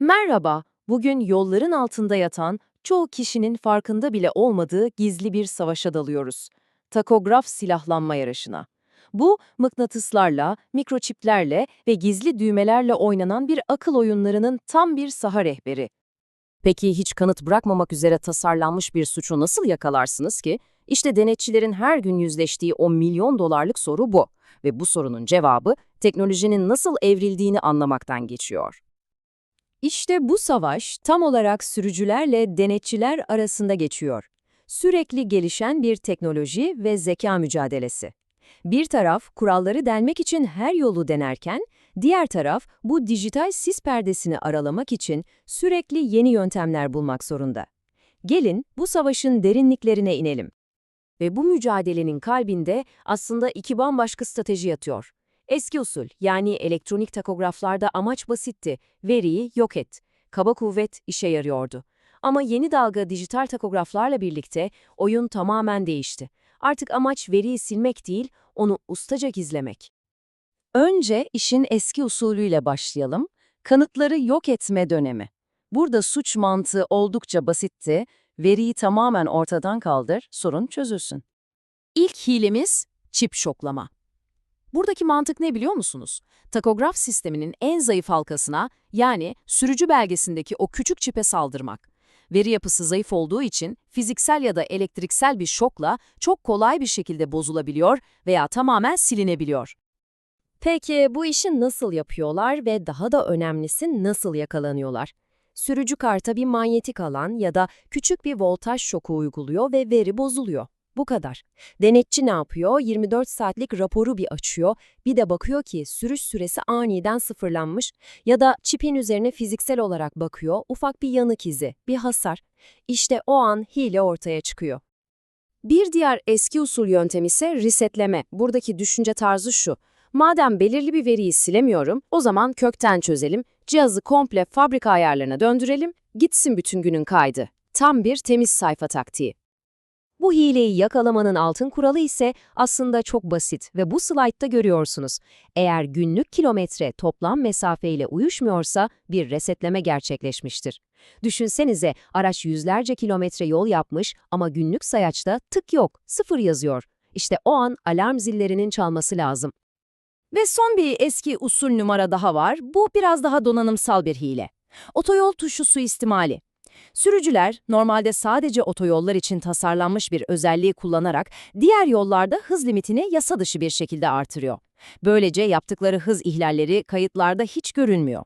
Merhaba, bugün yolların altında yatan, çoğu kişinin farkında bile olmadığı gizli bir savaşa dalıyoruz. Takograf silahlanma yarışına. Bu, mıknatıslarla, mikroçiplerle ve gizli düğmelerle oynanan bir akıl oyunlarının tam bir saha rehberi. Peki hiç kanıt bırakmamak üzere tasarlanmış bir suçu nasıl yakalarsınız ki? İşte denetçilerin her gün yüzleştiği o milyon dolarlık soru bu. Ve bu sorunun cevabı teknolojinin nasıl evrildiğini anlamaktan geçiyor. İşte bu savaş tam olarak sürücülerle denetçiler arasında geçiyor. Sürekli gelişen bir teknoloji ve zeka mücadelesi. Bir taraf kuralları delmek için her yolu denerken, diğer taraf bu dijital sis perdesini aralamak için sürekli yeni yöntemler bulmak zorunda. Gelin bu savaşın derinliklerine inelim. Ve bu mücadelenin kalbinde aslında iki bambaşka strateji yatıyor. Eski usul yani elektronik takograflarda amaç basitti, veriyi yok et. Kaba kuvvet işe yarıyordu. Ama yeni dalga dijital takograflarla birlikte oyun tamamen değişti. Artık amaç veriyi silmek değil, onu ustaca gizlemek. Önce işin eski usulüyle başlayalım. Kanıtları yok etme dönemi. Burada suç mantığı oldukça basitti. Veriyi tamamen ortadan kaldır, sorun çözülsün. İlk hilemiz çip şoklama. Buradaki mantık ne biliyor musunuz? Takograf sisteminin en zayıf halkasına yani sürücü belgesindeki o küçük çipe saldırmak. Veri yapısı zayıf olduğu için fiziksel ya da elektriksel bir şokla çok kolay bir şekilde bozulabiliyor veya tamamen silinebiliyor. Peki bu işi nasıl yapıyorlar ve daha da önemlisi nasıl yakalanıyorlar? Sürücü karta bir manyetik alan ya da küçük bir voltaj şoku uyguluyor ve veri bozuluyor. Bu kadar. Denetçi ne yapıyor? 24 saatlik raporu bir açıyor, bir de bakıyor ki sürüş süresi aniden sıfırlanmış ya da çipin üzerine fiziksel olarak bakıyor, ufak bir yanık izi, bir hasar. İşte o an hile ortaya çıkıyor. Bir diğer eski usul yöntem ise resetleme. Buradaki düşünce tarzı şu. Madem belirli bir veriyi silemiyorum, o zaman kökten çözelim, cihazı komple fabrika ayarlarına döndürelim, gitsin bütün günün kaydı. Tam bir temiz sayfa taktiği. Bu hileyi yakalamanın altın kuralı ise aslında çok basit ve bu slaytta görüyorsunuz. Eğer günlük kilometre toplam mesafeyle uyuşmuyorsa bir resetleme gerçekleşmiştir. Düşünsenize araç yüzlerce kilometre yol yapmış ama günlük sayaçta tık yok, sıfır yazıyor. İşte o an alarm zillerinin çalması lazım. Ve son bir eski usul numara daha var. Bu biraz daha donanımsal bir hile. Otoyol tuşu suistimali. Sürücüler normalde sadece otoyollar için tasarlanmış bir özelliği kullanarak diğer yollarda hız limitini yasa dışı bir şekilde artırıyor. Böylece yaptıkları hız ihlalleri kayıtlarda hiç görünmüyor.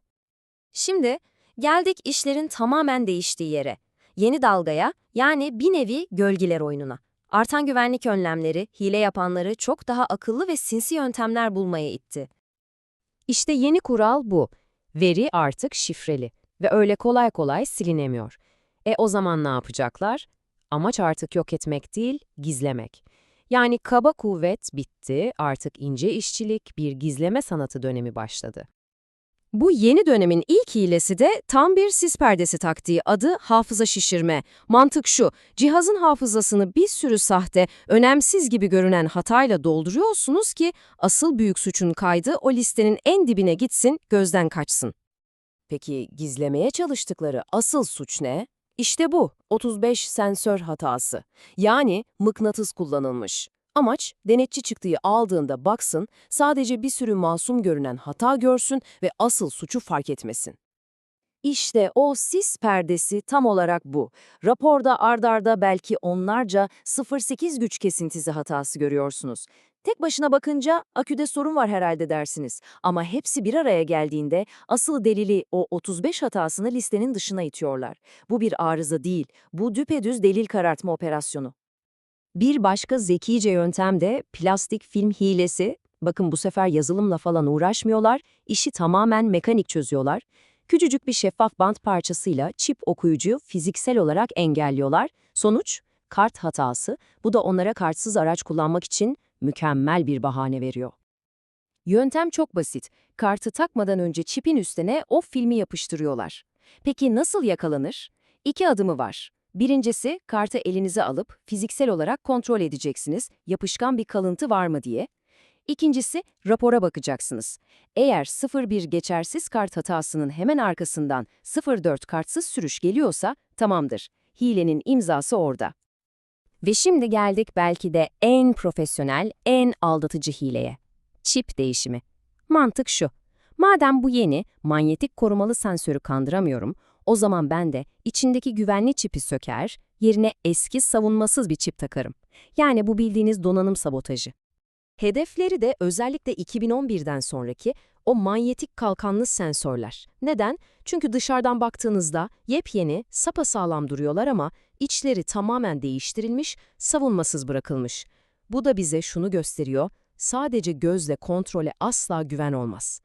Şimdi geldik işlerin tamamen değiştiği yere. Yeni dalgaya yani bir nevi gölgeler oyununa. Artan güvenlik önlemleri hile yapanları çok daha akıllı ve sinsi yöntemler bulmaya itti. İşte yeni kural bu. Veri artık şifreli ve öyle kolay kolay silinemiyor. E o zaman ne yapacaklar? Amaç artık yok etmek değil, gizlemek. Yani kaba kuvvet bitti, artık ince işçilik, bir gizleme sanatı dönemi başladı. Bu yeni dönemin ilk hilesi de tam bir sis perdesi taktiği adı hafıza şişirme. Mantık şu, cihazın hafızasını bir sürü sahte, önemsiz gibi görünen hatayla dolduruyorsunuz ki asıl büyük suçun kaydı o listenin en dibine gitsin, gözden kaçsın. Peki gizlemeye çalıştıkları asıl suç ne? İşte bu, 35 sensör hatası. Yani mıknatıs kullanılmış. Amaç, denetçi çıktığı aldığında baksın, sadece bir sürü masum görünen hata görsün ve asıl suçu fark etmesin. İşte o sis perdesi tam olarak bu. Raporda ardarda belki onlarca 0.8 güç kesintisi hatası görüyorsunuz. Tek başına bakınca aküde sorun var herhalde dersiniz. Ama hepsi bir araya geldiğinde asıl delili o 35 hatasını listenin dışına itiyorlar. Bu bir arıza değil, bu düpedüz delil karartma operasyonu. Bir başka zekice yöntem de plastik film hilesi. Bakın bu sefer yazılımla falan uğraşmıyorlar, işi tamamen mekanik çözüyorlar. Küçücük bir şeffaf bant parçasıyla çip okuyucuyu fiziksel olarak engelliyorlar. Sonuç, kart hatası. Bu da onlara kartsız araç kullanmak için mükemmel bir bahane veriyor. Yöntem çok basit. Kartı takmadan önce çipin üstüne o filmi yapıştırıyorlar. Peki nasıl yakalanır? İki adımı var. Birincisi, kartı elinize alıp fiziksel olarak kontrol edeceksiniz, yapışkan bir kalıntı var mı diye. İkincisi, rapora bakacaksınız. Eğer 01 geçersiz kart hatasının hemen arkasından 04 kartsız sürüş geliyorsa tamamdır. Hilenin imzası orada. Ve şimdi geldik belki de en profesyonel, en aldatıcı hileye. Çip değişimi. Mantık şu. Madem bu yeni, manyetik korumalı sensörü kandıramıyorum, o zaman ben de içindeki güvenli çipi söker, yerine eski savunmasız bir çip takarım. Yani bu bildiğiniz donanım sabotajı. Hedefleri de özellikle 2011'den sonraki o manyetik kalkanlı sensörler. Neden? Çünkü dışarıdan baktığınızda yepyeni, sapasağlam duruyorlar ama içleri tamamen değiştirilmiş, savunmasız bırakılmış. Bu da bize şunu gösteriyor, sadece gözle kontrole asla güven olmaz.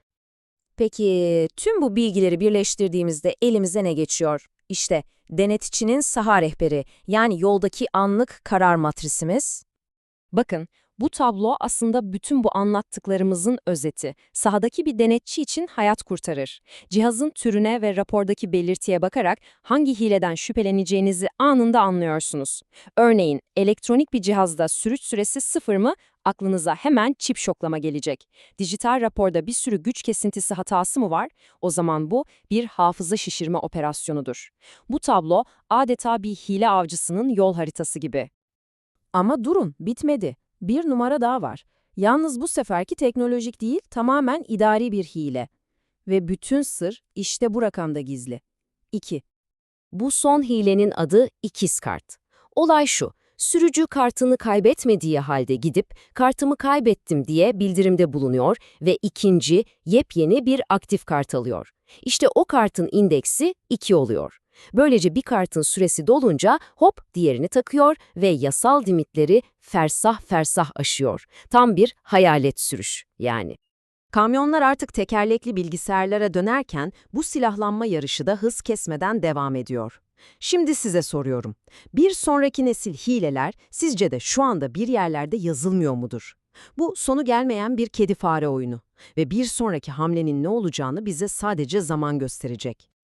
Peki tüm bu bilgileri birleştirdiğimizde elimize ne geçiyor? İşte denetçinin saha rehberi yani yoldaki anlık karar matrisimiz. Bakın bu tablo aslında bütün bu anlattıklarımızın özeti. Sahadaki bir denetçi için hayat kurtarır. Cihazın türüne ve rapordaki belirtiye bakarak hangi hileden şüpheleneceğinizi anında anlıyorsunuz. Örneğin elektronik bir cihazda sürüş süresi sıfır mı aklınıza hemen çip şoklama gelecek. Dijital raporda bir sürü güç kesintisi hatası mı var? O zaman bu bir hafıza şişirme operasyonudur. Bu tablo adeta bir hile avcısının yol haritası gibi. Ama durun, bitmedi. Bir numara daha var. Yalnız bu seferki teknolojik değil, tamamen idari bir hile. Ve bütün sır işte bu rakamda gizli. 2. Bu son hilenin adı ikiz kart. Olay şu, sürücü kartını kaybetmediği halde gidip kartımı kaybettim diye bildirimde bulunuyor ve ikinci, yepyeni bir aktif kart alıyor. İşte o kartın indeksi 2 oluyor. Böylece bir kartın süresi dolunca hop diğerini takıyor ve yasal limitleri fersah fersah aşıyor. Tam bir hayalet sürüş yani. Kamyonlar artık tekerlekli bilgisayarlara dönerken bu silahlanma yarışı da hız kesmeden devam ediyor. Şimdi size soruyorum. Bir sonraki nesil hileler sizce de şu anda bir yerlerde yazılmıyor mudur? Bu sonu gelmeyen bir kedi fare oyunu ve bir sonraki hamlenin ne olacağını bize sadece zaman gösterecek.